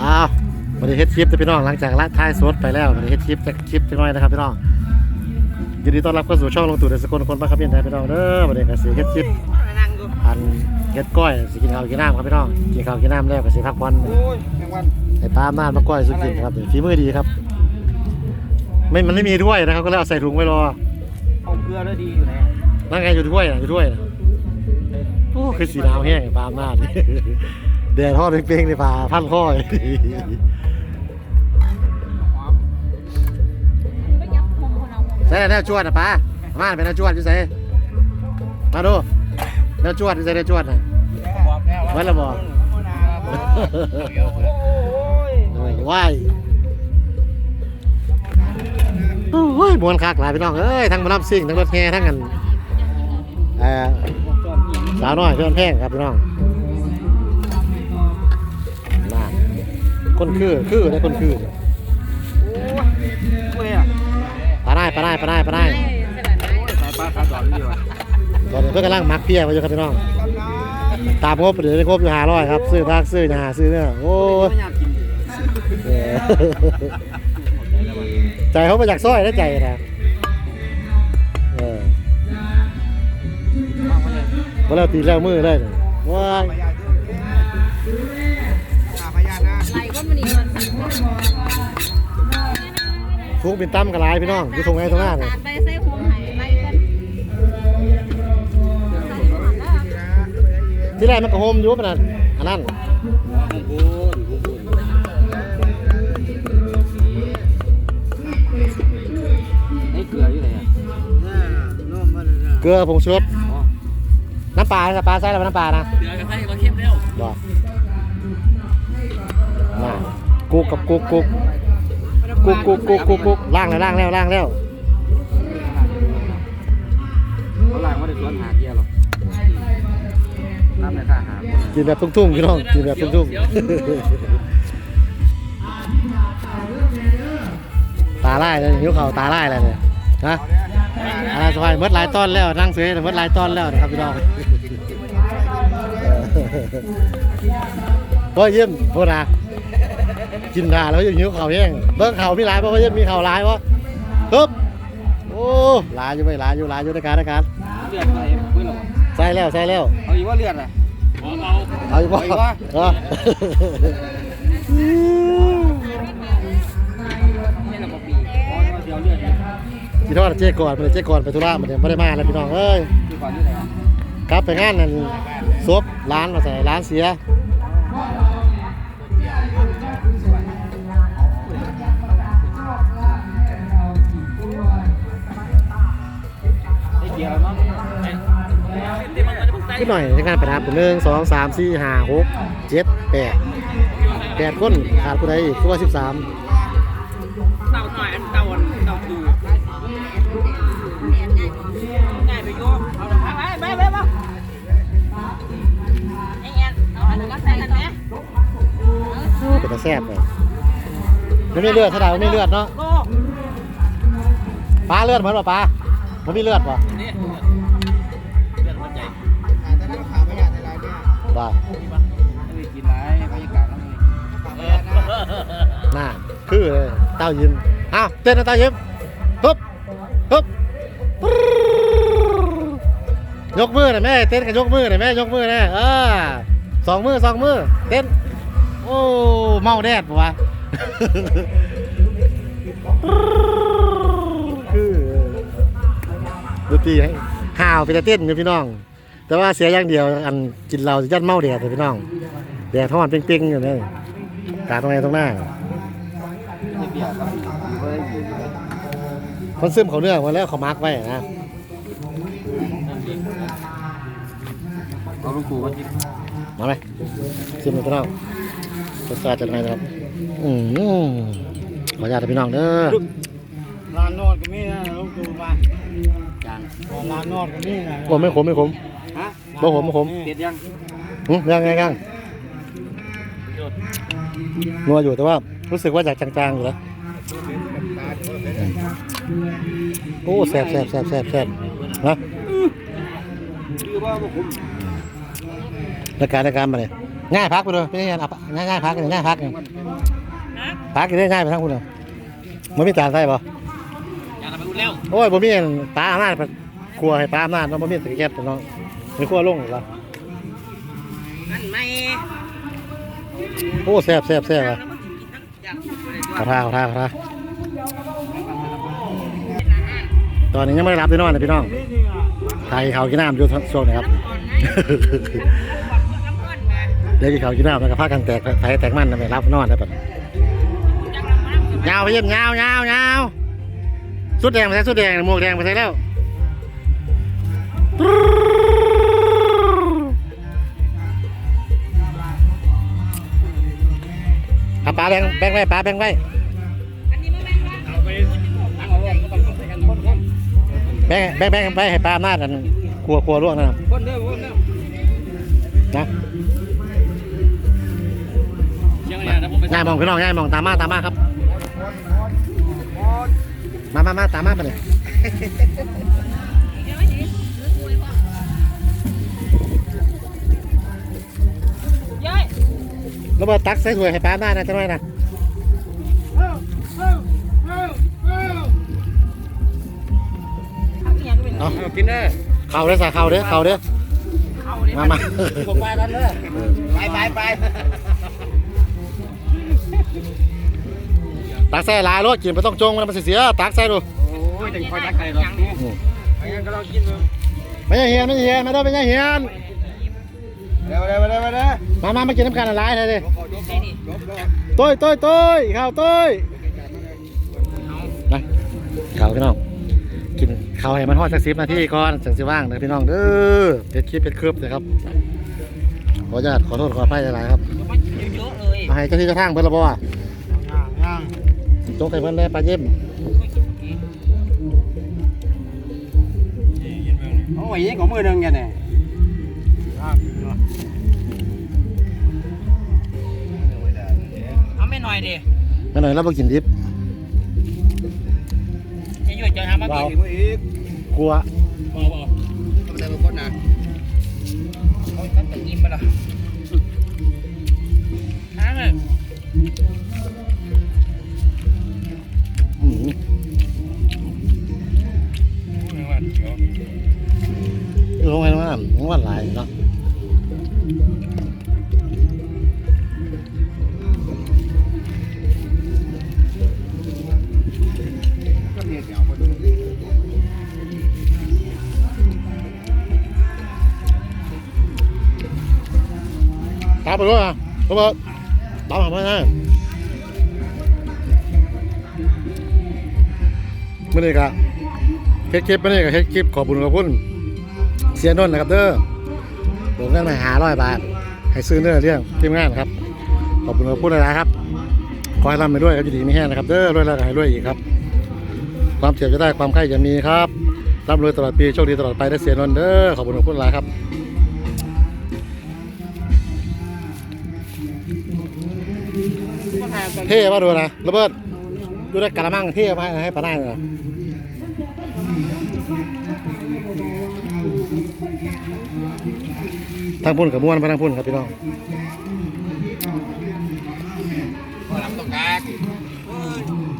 อ้าววันนี้เฮ็ดคลิปนะพี่น้องหลังจากละท้ายสดไปแล้ววันนี้เฮ็ดคลิปจะคลิปจักหน้อยนะครับพี่น้องยินดีต้อนรับเข้าสู่ช่องลงตู่เดสกลคนบ้านครับพี่น้องพี่น้องเด้อวันนี้ก็สิเฮ็ดคลิปนั่งดูอันเฮ็ดก้อยสิกินข้าวกินน้ำครับพี่น้องกินข้าวกินน้ำแล้วก็สิพักผ่อนโอ้ยแมงวันใส่ปลาม่านมาก้อยสุกินครับฝีมือดีครับ ไม่มันไม่มีถ้วยนะครับก็เลยเอาใส่ถุงไว้รอเอาเกลือแล้วดีอยู่ไหนนั่งไงอยู่ถ้วยน่ะอยู่ถ้วยน่ะโอ้คือสีหนาวแห้งปลาม่าน แดดทอดเปรี้ยงๆในปลาพันข้อใส่แนวจวดนะป้ามาเป็นแนวจวดอยู่ใส่มาดูแนวจวดอยู่ใส่แนวจวดนะบอกแล้วไว้และบอกโอ้ยว้ายโอ้ยมวนคักหลายพี่น้องเอ้ยทั้งหมารับซิ่งทั้งรถแห่ทั้งกันเอ่อสาวน้อยเพื่อนแพงครับพี่น้อง คนคือคือได้คนคือโอ้ยอะปลาได้ปลาได้ปลาได้ปลาได้สายปลาขาดอนนี่ว่ะตอนนี้เพื่อนกำลังมักเพี้ยมาอยู่ครับพี่น้อง ตามงบเดี๋ยวได้งบอยู่หาร้อยครับ ซื้อพักซื้อหาซื้อเนี่ยโอ้ยไม่อยากกินเออใจเขามาจากซอยได้ใจนะเออมาแล้วตีแล้วมือเลยเนี่ยว้าย ทุกเป็นตั้มกระไรพี่น้องอยู่ตรงไหนตรงหน้าเนี่ยไปใส่หัวไหไหลกันที่แรกมันก็โฮมอยู่ปะนั่นอันนั้นเกลือผงชูรสน้ำปลาน้ำปลาใส่แล้วน้ำปลานะเกลือกับไส้มาเข้มเร็วบ่น่ากุกกับกุกกุก กุกกุกกุกกุกกุกล่างแล้วล่างแล้วล่างแล้วเขาล้างว่าได้สวนหาเกียร์หรอกน้ำในท่าหากินแบบทุ่งๆพี่น้องกินแบบทุ่งๆตาไล่เลยหิวเขาวตาไล่เลยเนี่ยฮะอะไรสบายเมื่อหลายต้นแล้วนั่งเสือเมื่อหลายต้นแล้วนะครับพี่น้องก็ยิ้มโทษนะ กินดาแล้วยังหิวเขาวแห้งเบิ้งเขาวมีหลายเพราะว่ายิ้มมีเขาวหลายวะปึ๊บโอ้หลายอยู่ไปหลายอยู่หลายอยู่ในการในการเลือดอะไรเพื่อนหรอใส่แล้วใส่แล้วเอาอีกว่าเลือดอะเอาอีกบ่เอาอีกวะเออไม่ละกปีอ๋อเดี๋ยวเลือดพี่น้องเจ๊ก่อนไปเจ๊ก่อนไปธุระมันเดี๋ยวไม่ได้มาแล้วพี่น้องเอ้ยคือก่อนที่ไหนกลับไปงานนั่นซบร้านมาใส่ร้านเสีย ขึ้นหน่อยในการไปทำเป็นหนึ่งสองสามสี่ห้าหกเจ็ดแปดแปดคนขาดคนใดอีกตัวสิบสามเต่าหน่อยอันเต่าเต่าดูง่ายไปโยมเอาไปไปไปไปไอ้แอนเอาอันนั้นก็ใส่กันไหมเป็นตาแซ่บเลยไม่มีเลือดเท่าไหร่ไม่มีเลือดเนาะโก้ปลาเลือดเหมือนป่ะปลาไม่มีเลือดป่ะ ว่าไม่ได้กินไรบรรยากาศแล้วน่าคือเลยเต้ายิ้มอ้าวเต้นนะเต้ายิ้มฮึบฮึบยกมือหน่อยแม่เต้นกันยกมือหน่อยแม่ยกมือหน่อยเออสองมือสองมือเต้นโอ้เมาแดดปะวะคือดนตรีให้ห่าวไปแต่เต้นอยู่พี่น้อง แต่ว่าเสียอย่างเดียวอันกินเรายันเมาแดดเลยพี่น้องแดดทอนเปรี้งๆอยู่เลยกาดตรงไหนตรงหน้าไม่เบียร์ครับเฮ้ยมันซึมเขาเนื้อมาแล้วเขามาร์กไว้นะเอาลูกกูมากินมาไหมซึมเลยพี่น้องรสชาติจะเป็นไงนะครับอืมขออนุญาตนะพี่น้องเด้อร้านนอดก็มีนะลูกกูมาจังร้านนอดก็มีนะโอ้ไม่ขมไม่ขม ฮะบ่ขมบ่ขมเด็ดยังอืมยังไงยังนัวอยู่แต่ว่ารู้สึกว่าอยากจางๆอยู่แล้วโอ้แซ่บแซ่บแซ่บแซ่บแซ่บนะคือว่าพวกผมรายการรายการมาเลยง่ายพักไปเลยไม่ใช่เอาง่ายง่ายพักเลยง่ายพักเลยนะพักเลยง่ายไปทั้งคุณเลยมันมีจานใส่ป่อย่าทำไปรู้แล้วโอ้ยบ่มีอันปลาอำนาจไปครัวให้ปลาอำนาจเนาะบ่มีตะเกียบเนาะ มีครัวลงเหรอมันไม่โอ้แซ่บแซ่บแซ่บอะอยากขอท่าขอท่าขอท่าตอนนี้ยังไม่ได้รับด้วยนอนนะพี่น้องไทยเขากินน้ำอยู่ช่วงนี้ครับเดี๋ยวกินเขาวกินน้ำแล้วก็พากันแตกไทยแตกมันนะไปรับนอนได้ปะยาวไปเยี่ยมยาวยาวยาวสุดแดงไปใส่สุดแดงหมวกแดงไปใส่แล้ว ปลาแบงแบงไว้ปลาแบงไว้อันนี้ไม่แม่นว่าเอาไปตั้งเอาไว้ก็ต้องใส่กันคนคนแบงแบงแบงไปให้ปลาอำนาจกันครัวครัวร่วงนะครับคนเด้อคนเด้อนะเชียงใหม่นะผมไปง่ายมองพี่น้องง่ายมองตามมาตามมาครับ มามามาตามมาไปเลย แล้วมาตักใส่ถ้วยให้ปลาอำนาจนะจังไรนะเอาเมียก็เป็นเอาเอากินเด้อเข่าเด้อสาเข่าเด้อเข่าเด้อเอาเลยมามาผมไปกันเด้อไปไปไปตักใส่หลายรถกินไปต้องจงมันมันสิเสียตักใส่ดูโอ้ยถึงคอยตักไก่หรอกไปกันก็เรากินเลยไม่ใช่เฮียนไม่ใช่เฮียนมาเด้อไม่ใช่เฮียน เร็วเร็วเร็วเร็วมามามากินน้ำกันหลายเลยดิได้ดิต้ยต้ยต้ยข้าวต้ยนะข้าวพี่น้อง กินข้าวให้มันทอดสักสิบนาทีก่อนถึงสิว่างนะพี่น้องเด้อเป็ดคลิปเป็ดคืบเลยครับขออนุญาตขอโทษขออภัยหลายครับมันเอาให้เจ้าที่เจ้าทางเพิ่นละบ่อ่างโจ๊กให้เพิ่นได้ปลาเยี่ยมโอ้ยยังของมือหนึ่งกันเนี่ย หน่อยดิมาหน่อยแล้วบ่กินดิบจะอยู่จะทำมากินมืออีกกลัวบ่บ่ทำอะไรมาคนน่ะเขาต้องไปกินไปละทั้งเลยอืมลงไปว่ามันว่าหลายเนาะ ไปด้วยอะก็บอกตามหาไม่ได้ไม่ได้กะเฮ็ดคลิปไม่ได้กะเฮ็ดคลิปขอบคุญขอบคุณเสียนนท์นะครับเด้อผมเงินมาหาร้อยบาท ให้ซื้อเนื้อเรื่องทีมงานครับ ขอบคุณขอบคุณหลายครับ ขอให้ร่ำไปด้วยครับอยู่ดีไม่แห้งนะครับเด้อรวยแล้วก็ให้รวยอีกครับ ความเจ็บจะได้ความไข้จะมีครับร่ำรวยตลอดปีโชคดีตลอดไปได้เสียนนท์เด้อขอบคุณขอบคุณหลายครับ เท่ป่ะดูนะระเบิดดูได้กระมังเท่มาให้ปลาได้เลยนะทางพุ่นกับม้วนไปทางพุ่นครับพี่น้อง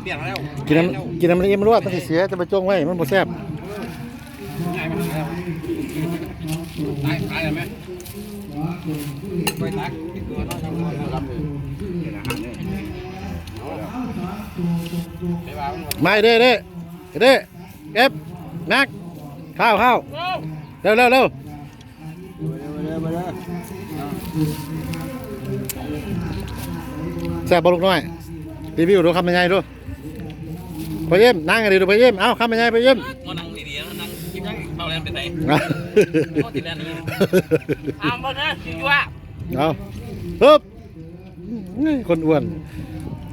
เปลี่ยนแล้วกินน้ำกินน้ำมันอิ่มมันรวดต้องเสียจะไปจ้องไว้มันบ่แซ่บง่ายมากแล้วตายตายไหมไปตักกินตัวน้องทำตัวรับเลย ไปบ้างไม่เด้เด้เด้เอฟนักข้าวข้าวเร็วเร็วเร็วแซ่บบลูกน้อยรีวิวดูคำยังไงดูไปเยี่ยมนั่งกันดีดูไปเยี่ยมเอ้าคำยังไงไปเยี่ยมก็นั่งดีๆนั่งกินยังเข้าแรงไปไหนเอาติดแล้วนี่เอาหมดนะจัวเอาปึ๊บนี่คนอ้วน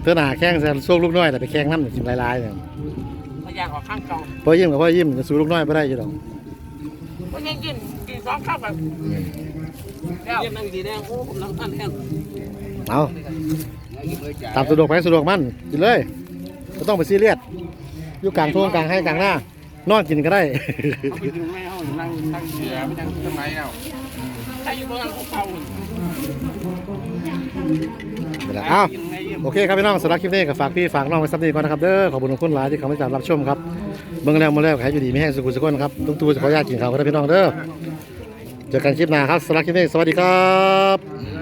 เธอหนาแข้งแซนสู้ลูกน้อยแต่ไปแข้งน้ำกินลายๆเนี่ยพยายามออกข้างเก่าพ่อยิ้มกับพ่อยิ้มจะสู้ลูกน้อยไม่ได้อยี่ดอกเพราะยังกินกินสองข้าวแบบแล้วเยี่ยมนั่งดีแน่โอ้ผมนั่งท่านแทนเอาตามสะดวกไปสะดวกมันกินเลยไม่ต้องไปซีเรียสอยู่กลางทุ่งกลางให้กลางหน้านอนกินก็ได้เขาไปกินไม่เอานั่งนั่งเสียไม่นั่งทำไมเอาใคร เอาวโอเคครับพี่น้องสำหรับคลิปนี้ก็ฝากพี่ฝากน้องไว้สักนิดก่อนนะครับเด้อขอบคุณทุกคนหลายที่เข้ามาติดตามรับชมครับเบิ่งแรกมาแล้วขายอยู่ดีไม่แห้งสุขุสุขคนครับลุงตูจะขออนุญาตกินข้าวกันนะพี่น้องเด้อเจอกันคลิปหน้าครับสำหรับคลิปนี้สวัสดีครับ